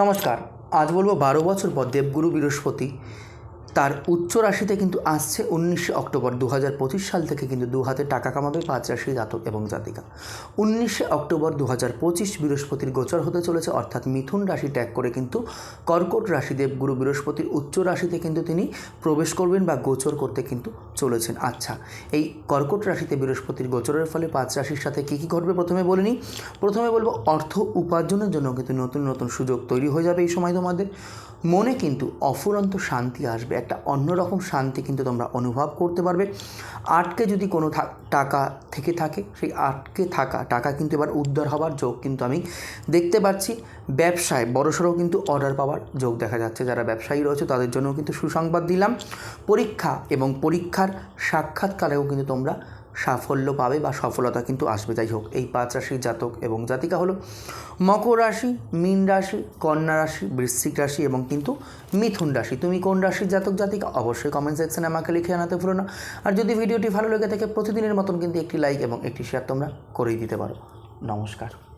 নমস্কার আজ বলব বারো বছর পর দেবগুরু বৃহস্পতি। তার উচ্চ রাশিতে কিন্তু আসছে উনিশে অক্টোবর দু হাজার পঁচিশ সাল থেকে কিন্তু দু হাতে টাকা কামাবে পাঁচ রাশি জাতক এবং জাতিকা। উনিশে অক্টোবর দু হাজার পঁচিশ বৃহস্পতির গোচর হতে চলেছে, অর্থাৎ মিথুন রাশি ত্যাগ করে কিন্তু কর্কট রাশি দেবগুরু বৃহস্পতির উচ্চ রাশিতে কিন্তু তিনি প্রবেশ করবেন বা গোচর করতে কিন্তু চলেছেন। আচ্ছা এই কর্কট রাশিতে বৃহস্পতির গোচরের ফলে পাঁচ রাশির সাথে কী কী ঘটবে প্রথমে বলে নিই। প্রথমে বলব, অর্থ উপার্জনের জন্য কিন্তু নতুন নতুন সুযোগ তৈরি হয়ে যাবে এই সময় তোমাদের। মনে কিন্তু অফুরন্ত শান্তি আসবে একটা অন্যরকম শান্তি কিন্তু তোমরা অনুভব করতে পারবে। আটকে যদি কোনো টাকা থেকে থাকে, সেই আটকে থাকা টাকা কিন্তু এবার উদ্ধার হওয়ার যোগ কিন্তু আমি দেখতে পাচ্ছি। ব্যবসায় বড়সড়ো কিন্তু অর্ডার পাওয়ার যোগ দেখা যাচ্ছে। যারা ব্যবসায়ী রয়েছে, তাদের জন্য কিন্তু সুসংবাদ দিলাম। পরীক্ষা এবং পরীক্ষার সাক্ষাৎকারেও কিন্তু তোমরা সাফল্য পাবে বা সফলতা কিন্তু আসবে। যাই হোক, এই পাঁচ রাশির জাতক এবং জাতিকা হলো মকর রাশি, মীন রাশি, কন্যা রাশি, বৃশ্চিক রাশি এবং কিন্তু মিথুন রাশি। তুমি কোন রাশির জাতক, জাতিকা? অবশ্যই কমেন্ট সেকশানে আমাকে লিখে আনাতে ভুলো না। আর যদি ভিডিওটি ভালো লেগে থাকে, প্রতিদিনের মতন কিন্তু একটি লাইক এবং একটি শেয়ার তোমরা করেই দিতে পারো। নমস্কার।